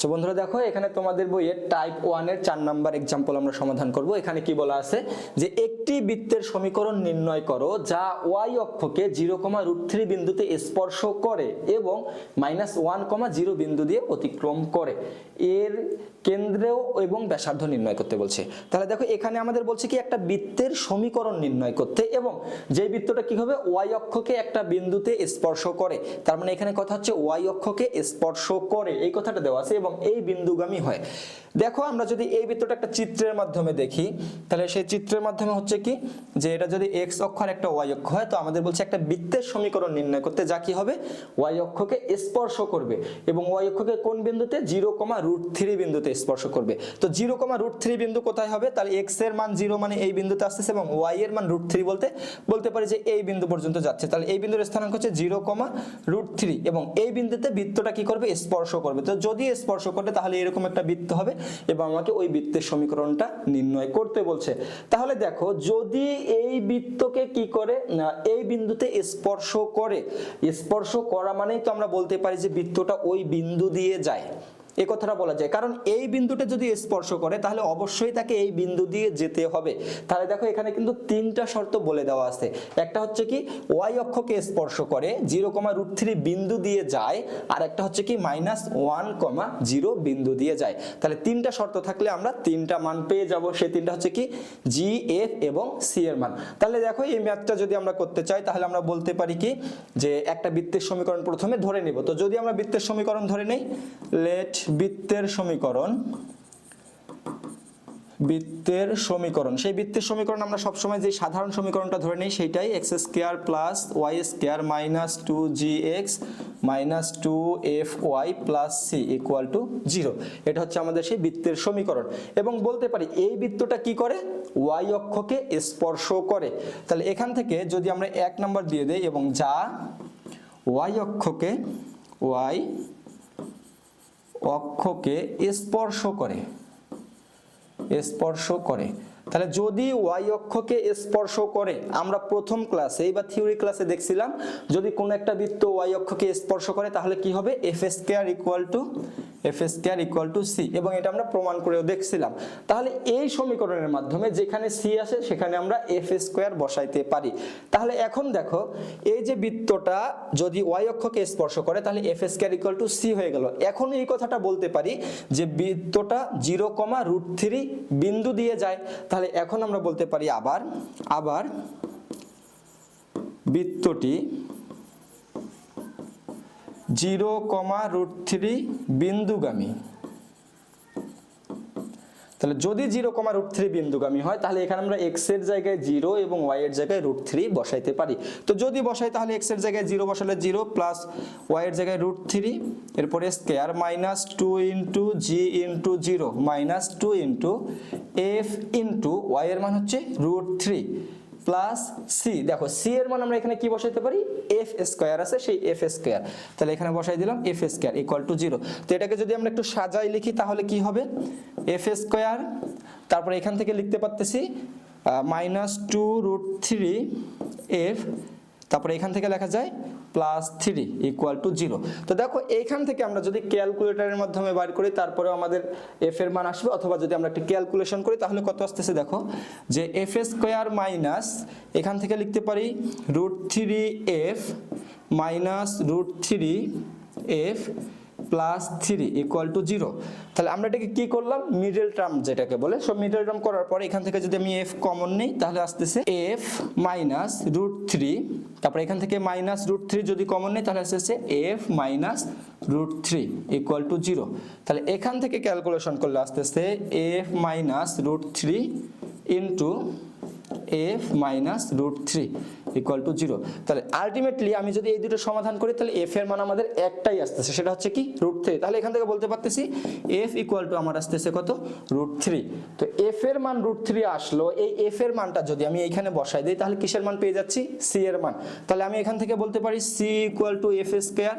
তো বন্ধুরা দেখো, এখানে তোমাদের বইয়ের টাইপ ওয়ানের চার নাম্বার এক্সাম্পল আমরা সমাধান করব। এখানে কি বলা আছে? যে একটি বৃত্তের সমীকরণ নির্ণয় করো, যা ওয়াই অক্ষকে জিরো কমা রুট থ্রি বিন্দুতে স্পর্শ করে এবং মাইনাস ওয়ান কমা জিরো বিন্দু দিয়ে অতিক্রম করে। এর কেন্দ্রেও এবং ব্যাসার্ধ নির্ণয় করতে বলছে। তাহলে দেখো, এখানে আমাদের বলছে কি, একটা বৃত্তের সমীকরণ নির্ণয় করতে এবং যে বৃত্তটা কি হবে? ওয়াই অক্ষকে একটা বিন্দুতে স্পর্শ করে। তার মানে এখানে কথা হচ্ছে ওয়াই অক্ষকে স্পর্শ করে। এই কথাটা দেওয়া আছে এবং এই বিন্দুগামী হয়। দেখো, আমরা যদি এই বৃত্তটা একটা চিত্রের মাধ্যমে দেখি, তাহলে সেই চিত্রের মাধ্যমে হচ্ছে কি? যে এটা যদি এক্স অক্ষ আর একটা ওয়াই অক্ষ হয়, তো আমাদের বলছে একটা বৃত্তের সমীকরণ নির্ণয় করতে যা কি হবে? ওয়াই অক্ষকে স্পর্শ করবে এবং ওয়াই অক্ষকে কোন বিন্দুতে? জিরো কমা রুট থ্রি বিন্দুতে স্পর্শ করবে। তো জিরো কমা রুট থ্রি বিন্দু কোথায় হবে? তাহলে এক্সের মান জিরো মানে এই বিন্দুতে আসতেছে এবং ওয়াই এর মান রুট থ্রি বলতে বলতে পারি যে এই বিন্দু পর্যন্ত যাচ্ছে। তাহলে এই বিন্দুর স্থানাঙ্ক হচ্ছে জিরো কমা রুট থ্রি এবং এই বিন্দুতে বৃত্তটা কি করবে? স্পর্শ করবে। তো যদি স্পর্শ করে তাহলে এরকম একটা বৃত্ত হবে এবং আমাকে ওই বৃত্তের সমীকরণটা নির্ণয় করতে বলছে। তাহলে দেখো, যদি এই বৃত্তকে কি করে? এই বিন্দুতে স্পর্শ করে। স্পর্শ করা মানেই তো আমরা বলতে পারি যে বৃত্তটা ওই বিন্দু দিয়ে যায়। এ কথাটা বলা যায়। কারণ এই বিন্দুটা যদি স্পর্শ করে, তাহলে অবশ্যই তাকে এই বিন্দু দিয়ে যেতে হবে। তাহলে দেখো এখানে কিন্তু তিনটা শর্ত বলে দেওয়া আছে। একটা হচ্ছে কি ওয়াই অক্ষকে স্পর্শ করে জিরো কমা রুট থ্রি বিন্দু দিয়ে যায়, আর একটা হচ্ছে কি মাইনাস ওয়ান কমা জিরো বিন্দু দিয়ে যায়। তাহলে তিনটা শর্ত থাকলে আমরা তিনটা মান পেয়ে যাব। সেই তিনটা হচ্ছে কি জি এফ এবং সি এর মান। তাহলে দেখো এই ম্যাথটা যদি আমরা করতে চাই, তাহলে আমরা বলতে পারি কি, যে একটা বৃত্তের সমীকরণ প্রথমে ধরে নিব। তো যদি আমরা বৃত্তের সমীকরণ ধরে নেই লেট বৃত্তের সমীকরণ বৃত্তের সমীকরণ। সেই বৃত্তের সমীকরণ আমরা সবসময় যে সাধারণ সমীকরণটা ধরে নিই, সেইটাই X square plus Y square minus two G X minus two F Y plus C equal to zero এটা হচ্ছে আমাদের সেই বৃত্তের সমীকরণ। এবং বলতে পারি, এই বৃত্তটা কি করে? ওয়াই অক্ষকে স্পর্শ করে। তাহলে এখান থেকে যদি আমরা এক নম্বর দিয়ে দেই এবং যা ওয়াই অক্ষকে ওয়াই অক্ষকে স্পর্শ করে। স্পর্শ করে। তাহলে যদি ওয়াই অক্ষকে স্পর্শ করে, আমরা প্রথম ক্লাসে বা থিওরি ক্লাসে দেখছিলাম, যদি কোনো একটা বৃত্ত ওয়াই অক্ষকে স্পর্শ করে, তাহলে কি হবে? F square equal to F square equal to C এবং এটা আমরা প্রমাণ করেও দেখছিলাম। তাহলে এই সমীকরণের মাধ্যমে যেখানে সি আসে, সেখানে আমরা এফ স্কোয়ার বসাইতে পারি। তাহলে এখন দেখো, এই যে বৃত্তটা যদি ওয়াই অক্ষকে স্পর্শ করে, তাহলে F square equal to C হয়ে গেল। এখন এই কথাটা বলতে পারি যে বৃত্তটা জিরো কমা রুট থ্রি বিন্দু দিয়ে যায়। তাহলে এখন আমরা বলতে পারি আবার আবার বৃত্তটি জিরো কমা রুট থ্রি বিন্দুগামী। তাহলে যদি জিরো কমা রুট থ্রি বিন্দুগামী হয়, তাহলে এখানে আমরা এক্সের জায়গায় জিরো এবং ওয়াই এর জায়গায় রুট থ্রি বসাইতে পারি। তো যদি বসাই, তাহলে এক্সের জায়গায় জিরো বসালে জিরো প্লাস ওয়াই এর জায়গায় রুট থ্রি, এরপরে square minus two into G into zero, minus two into F into Y এর মান হচ্ছে রুট থ্রি। প্লাস সি দেখো সি এর মান আমরা এখানে কি বসাইতে পারি? এফ স্কোয়ার আছে, সেই এফ স্কোয়ার তাহলে এখানে বসাই দিলাম F square equal to zero তো এটাকে যদি আমরা একটু সাজাই লিখি, তাহলে কি হবে? এফ স্কোয়ার তারপরে এখান থেকে লিখতে পারতেছি minus two root three F তারপরে এখান থেকে লেখা যায় plus three equal to zero তো দেখো, এইখান থেকে আমরা যদি ক্যালকুলেটারের মাধ্যমে বার করি, তারপরেও আমাদের এফ এর মান আসবে। অথবা যদি আমরা একটি ক্যালকুলেশন করি, তাহলে কত আসতেছে দেখো? যে এফ স্কোয়ার মাইনাস এখান থেকে লিখতে পারি root three F minus root three F plus three equal to zero তাহলে আমরা এটাকে কি করলাম? মিডল টার্ম যেটাকে বলে। সব মিডল টার্ম করার পরে এখান থেকে যদি আমি এফ কমন নিই, তাহলে আসতেছে এফ মাইনাস রুট থ্রি তারপরে এখান থেকে মাইনাস রুট থ্রি যদি কমন নিই, তাহলে আসতেছে F minus root three equal to zero তাহলে এখান থেকে ক্যালকুলেশন করলে আসতেছে F minus root three into F minus root three equal to zero তাহলে আলটিমেটলি আমি যদি এই দুটো সমাধান করি, তাহলে এফ এর মান আমাদের একটাই আসতেছে। সেটা হচ্ছে কি? রুট থ্রি তাহলে এখান থেকে বলতে পারতেছি এফ ইকুয়াল টু আমার আসতেছে কত? রুট থ্রি তো এফ এর মান রুট থ্রি আসলো, এই এফ এর মানটা যদি আমি এইখানে বসাই দিই, তাহলে কিসের মান পেয়ে যাচ্ছি? সি এর মান। তাহলে আমি এখান থেকে বলতে পারি C equal to F square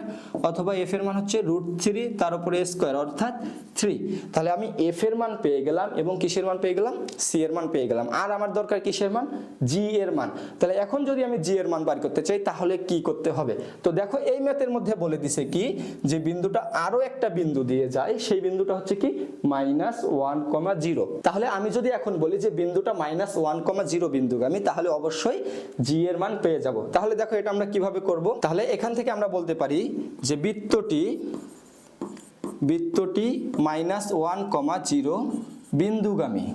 অথবা এফ এর মান হচ্ছে রুট থ্রি তার উপরে স্কোয়ার অর্থাৎ থ্রি তাহলে আমি এফ এর মান পেয়ে গেলাম এবং কিসের মান পেয়ে গেলাম? সি এর মান পেয়ে গেলাম। আর আমার দরকার কিসের মান? জি এর মান। তাহলে এখন যদি আমি জি এর মান বার করতে চাই, তাহলে কি করতে হবে? তো দেখো, এই ম্যাথের মধ্যে বলে দিছে কি, যে বিন্দুটা আরও একটা বিন্দু দিয়ে যায়, সেই বিন্দুটা হচ্ছে কি, মাইনাস ওয়ান কমা জিরো। তাহলে আমি যদি এখন বলি যে বিন্দুটা মাইনাস ওয়ান কমা জিরো বিন্দুগামী, তাহলে অবশ্যই জি এর মান পেয়ে যাব। তাহলে দেখো, এটা আমরা কীভাবে করব? তাহলে এখান থেকে আমরা বলতে পারি যে বৃত্তটি বৃত্তটি মাইনাস ওয়ান কমা জিরো বিন্দুগামী।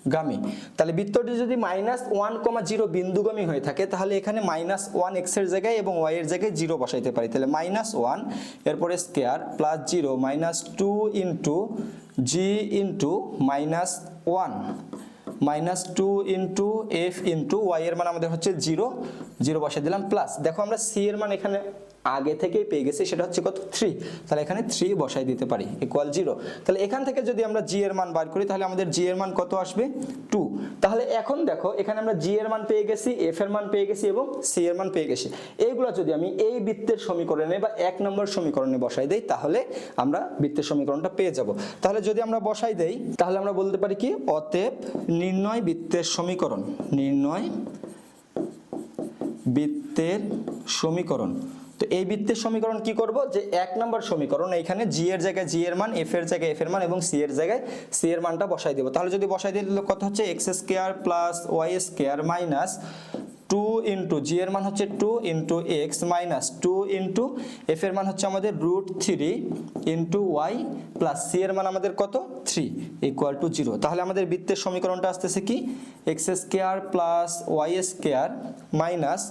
বিন্দুগামী তাহলে বৃত্তটি যদি মাইনাস ওয়ান কমা জিরো বিন্দুগামী হয়ে থাকে, তাহলে এখানে মাইনাস ওয়ান এক্সের জায়গায় এবং ওয়াই এর জায়গায় জিরো বসাইতে পারি। তাহলে মাইনাস ওয়ান এরপরে square plus zero minus two into G into minus one minus two into F into Y এর মান আমাদের হচ্ছে জিরো জিরো বসাই দিলাম প্লাস দেখো আমরা সি এর মান এখানে আগে থেকেই পেয়ে গেছি, সেটা হচ্ছে কত? থ্রি তাহলে এখানে থ্রি বসাই দিতে পারি ইকুয়াল জিরো তাহলে এখান থেকে যদি আমরা জি এর মান বার করি, তাহলে আমাদের জি এর মান কত আসবে? টু তাহলে এখন দেখো, এখানে আমরা জি এর মান পেয়ে গেছি এফ এর মান পেয়ে গেছি এবং সি এর মান পেয়ে গেছি। এইগুলো যদি আমি এই বৃত্তের সমীকরণে বা এক নম্বর সমীকরণে বসাই দেই, তাহলে আমরা বৃত্তের সমীকরণটা পেয়ে যাব। তাহলে যদি আমরা বসাই দেই, তাহলে আমরা বলতে পারি কি? অতএব নির্ণয় বৃত্তের সমীকরণ, নির্ণয় বৃত্তের সমীকরণ। তো এই বৃত্তের সমীকরণ কি করব? যে এক নম্বর সমীকরণ, এইখানে জি এর জায়গায় জি এর মান এফ এর জায়গায় এফ এর মান এবং সি এর জায়গায় সি এর মানটা বসাই দেবো। তাহলে যদি বসাই দিই কত হচ্ছে? X square plus Y square minus two into G এর মান হচ্ছে two into X minus two into F এর মান হচ্ছে আমাদের root three into Y plus C এর মান আমাদের কত? থ্রি ইকুয়াল টু জিরো তাহলে আমাদের বৃত্তের সমীকরণটা আসতেছে কি? X square plus Y square minus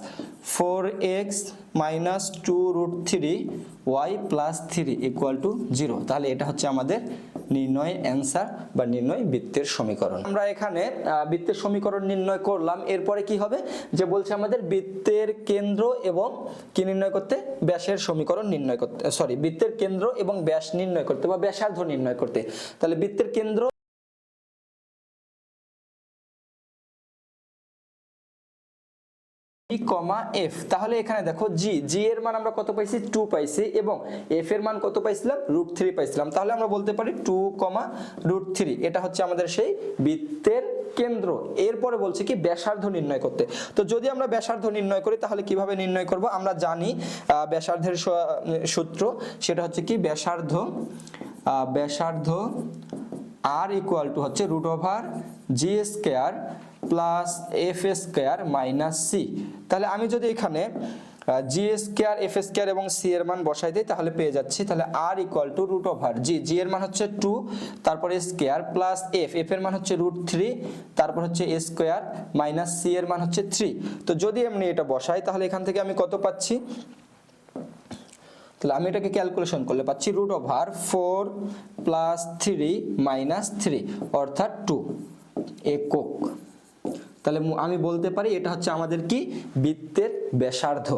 four X minus two root three Y plus three equal to zero তাহলে এটা হচ্ছে আমাদের নির্ণয় অ্যান্সার বা নির্ণয় বৃত্তের সমীকরণ। আমরা এখানে বৃত্তের সমীকরণ নির্ণয় করলাম। এরপরে কি হবে? যে বলছে আমাদের বৃত্তের কেন্দ্র এবং কি নির্ণয় করতে? ব্যাসের সমীকরণ নির্ণয় করতে সরি বৃত্তের কেন্দ্র এবং ব্যাস নির্ণয় করতে বা ব্যাসার্ধ নির্ণয় করতে। তাহলে বৃত্তের কেন্দ্র ই কমা এফ। তাহলে এখানে দেখো জি জি এর মান আমরা কত পাইছি? টু পাইছি এবং এফ এর মান কত পাইছিলাম? রুট থ্রি পাইছিলাম। তাহলে আমরা বলতে পারি টু কমা রুট থ্রি। এটা হচ্ছে আমাদের সেই বৃত্তের কেন্দ্র। এরপরে বলছে কি, ব্যাসার্ধ নির্ণয় করতে। তো যদি আমরা ব্যাসার্ধ নির্ণয় করি, তাহলে কীভাবে নির্ণয় করব? আমরা জানি ব্যাসার্ধের সূত্র, সেটা হচ্ছে কি, ব্যাসার্ধ ব্যাসার্ধ আর ইকুয়াল টু হচ্ছে root over g square plus f square minus c. তাহলে আমি যদি এখানে জি স্কোয়ার এফ স্কোয়ার এবং সি এর মান বসাই দিই, তাহলে পেয়ে যাচ্ছি, তাহলে r equal to root over g g এর মান হচ্ছে টু তারপরে স্কোয়ার প্লাস এফ এফ এর মান হচ্ছে রুট থ্রি তারপর হচ্ছে এ স্কোয়ার মাইনাস সি এর মান হচ্ছে থ্রি তো যদি এমনি এটা বসাই, তাহলে এখান থেকে আমি কত পাচ্ছি? তাহলে আমি এটাকে ক্যালকুলেশন করলে পাচ্ছি root over four plus three minus three অর্থাৎ টু একক। তাহলে আমি বলতে পারি এটা হচ্ছে আমাদের কি বৃত্তের ব্যাসার্ধ